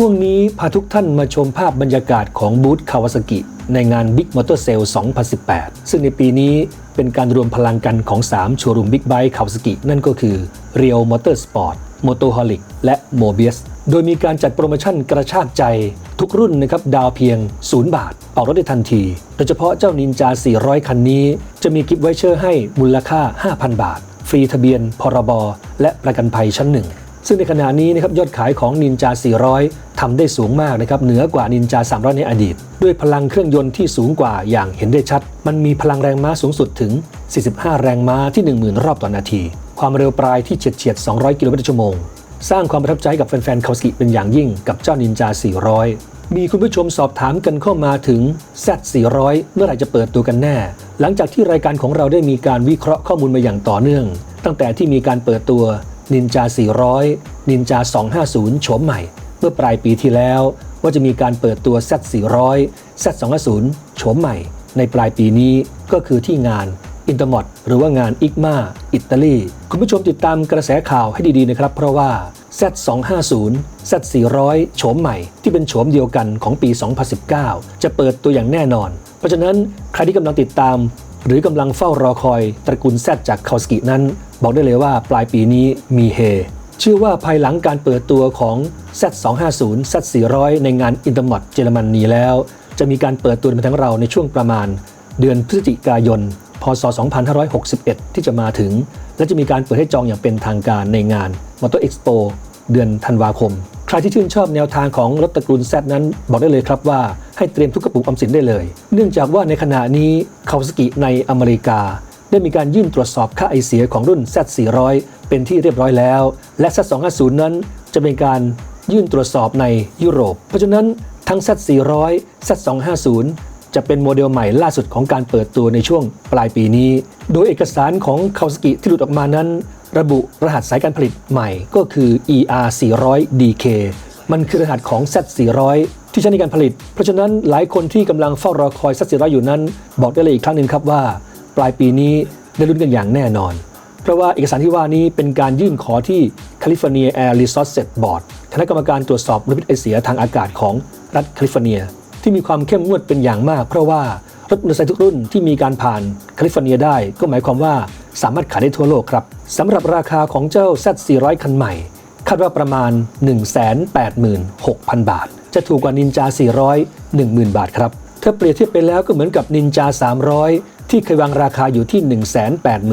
ช่วงนี้พาทุกท่านมาชมภาพบรรยากาศของบูธคาวาซากิในงาน Big Motor Sale 2018 ซึ่งในปีนี้เป็นการรวมพลังกันของ 3 โชว์รูมบิ๊กไบค์คาวาซากินั่นก็คือ Real Motorsport Motoholic และ Mobius โดยมีการจัดโปรโมชั่นกระชากใจทุกรุ่นนะครับดาวเพียง 0 บาท ออกรถได้ทันที โดยเฉพาะเจ้านินจา 400 คันนี้ จะมีกิฟต์ไวเชอร์ให้มูลค่า 5,000 บาท ฟรีทะเบียน พรบ และประกันภัยชั้นหนึ่ง ซึ่งในขณะนี้นะครับยอดขายของนินจา400ทำได้สูงมากนะครับเหนือกว่านินจา300 ในอดีต ด้วยพลังเครื่องยนต์ที่สูงกว่าอย่างเห็นได้ชัด มันมีพลังแรงม้าสูงสุดถึง 45 แรงม้าที่ 10,000 รอบต่อนาที ความเร็วปลายที่เฉียดเฉียด 200 กิโลเมตรต่อชั่วโมง สร้างความประทับใจกับแฟนๆคาวสกิเป็นอย่างยิ่งกับเจ้านินจา400มีคุณผู้ชมสอบถามกันเข้ามาถึง Z400 เมื่อไหร่จะเปิดตัวกันแน่ หลังจากที่รายการของเราได้มีการวิเคราะห์ข้อมูลมาอย่างต่อเนื่อง ตั้งแต่ที่มีการเปิดตัว นินจา 400 นินจา 250 โฉมใหม่ เมื่อปลายปีที่แล้ว ว่าจะมีการเปิดตัว Z400 Z250 โฉมใหม่ ในปลายปีนี้ก็คือที่งานอินเตอร์มอดหรือว่างานอิกมาอิตาลีคุณผู้ชมติดตามกระแสข่าวให้ดีๆนะครับ เพราะว่า Z250 Z400 โฉมใหม่ที่เป็นโฉมเดียวกันของปี 2019 จะเปิดตัวอย่างแน่นอน เพราะฉะนั้นใครที่กำลังติดตาม หรือกำลังเฝ้ารอคอยตระกูล Z จากคาวสกินั้น บอกได้เลยว่าปลายปีนี้มีเฮเชื่อว่าภายหลังการเปิดตัวของ Z250 Z400 ในงานอินเตอร์มอดเยอรมนีแล้ว จะมีการเปิดตัวมาทั้งเราในช่วงประมาณ เดือนพฤศจิกายน พศ 2561 ที่จะมาถึง และจะมีการเปิดให้จองอย่างเป็นทางการในงาน Motor Expo เดือนธันวาคม ใครที่ชื่นชอบแนวทางของรถตระกูล Z นั้น บอกได้เลยครับว่าให้เตรียมทุกกระปุกออมสินได้เลย เนื่องจากว่าในขณะนี้คาวสกิในอเมริกา ได้มีการยื่นตรวจสอบค่าไอเสียของรุ่น Z400 เป็นที่เรียบร้อยแล้ว และ Z250 นั้นจะเป็นการยื่นตรวจสอบในยุโรป เพราะฉะนั้นทั้ง Z400 Z250 จะเป็นโมเดลใหม่ล่าสุดของการเปิดตัวในช่วงปลายปีนี้ โดยเอกสารของคาวสกิที่หลุดออกมานั้น ระบุรหัสสายการผลิตใหม่ก็คือ ER400DK มันคือรหัสของ Z400 ที่ใช้ในการผลิต เพราะฉะนั้นหลายคนที่กำลังเฝ้ารอคอย Z400 อยู่นั้น บอกได้เลยอีกครั้งหนึ่งครับว่า ปลายปีนี้ได้ลุ้นกันอย่างแน่นอน เพราะว่าเอกสารที่ว่านี้เป็นการยื่นขอที่ California Air Resources Board คณะกรรมการตรวจสอบมลพิษไอเสียทางอากาศของรัฐแคลิฟอร์เนีย ที่มีความเข้มงวดเป็นอย่างมาก เพราะว่ารถมอเตอร์ไซค์ทุกรุ่นที่มีการผ่านแคลิฟอร์เนียได้ ก็หมายความว่าสามารถขายได้ทั่วโลกครับสำหรับราคาของเจ้า Z400 คันใหม่ คาดว่าประมาณ 186,000 บาท จะถูกกว่านินจา 400 10,000 บาทครับถ้าเปรียบเทียบไปแล้วก็เหมือนกับนินจา 300 ที่เคยวางราคาอยู่ที่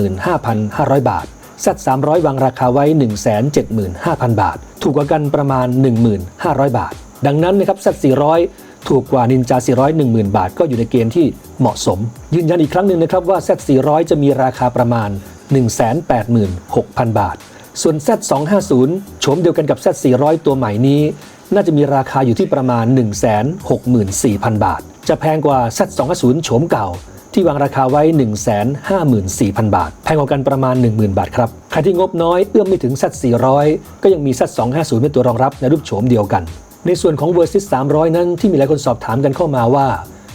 185,500 บาท Z300 วางราคาไว้ 175,000 บาท ถูกกว่ากันประมาณ 1,500 บาท ดังนั้นนะครับ Z400 ถูกกว่านินจา 400 10,000 บาท ก็อยู่ในเกณฑ์ที่เหมาะสม ยืนยันอีกครั้งหนึ่งนะครับว่า Z400 จะมีราคาประมาณ 186,000 บาท ส่วน Z250 โฉมเดียวกันกับ Z400 ตัวใหม่นี้ น่าจะมีราคาอยู่ที่ประมาณ 164,000 บาท จะแพงกว่า Z250 โฉมเก่า ที่วางราคาไว้ 154,000 บาท แพงกว่ากันประมาณ 10,000 บาทครับ ใครที่งบน้อยเอื้อมไม่ถึง Z400 ก็ยังมี Z250 เป็นตัวรองรับในรูปโฉมเดียวกัน ในส่วนของ Versys 300 นั้นที่มีหลายคนสอบถามกันเข้ามาว่า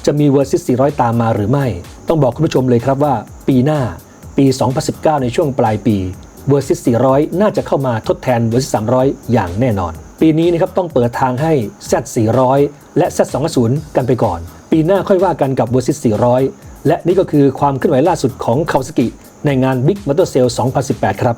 จะมี Versys 400 ตามมาหรือไม่ ต้องบอกคุณผู้ชมเลยครับว่า ปีหน้าปี 2019 ในช่วงปลายปี Versys 400 น่าจะเข้ามาทดแทน Versys 300 อย่างแน่นอน ปีนี้นะครับต้องเปิดทางให้ Z 400 และ Z 250 กันไปก่อน ปีหน้าค่อยว่ากันกับ Versys 400 และนี่ก็คือความเคลื่อนไหวล่าสุดของคาวสกิในงาน Big Motor Sale 2018 ครับ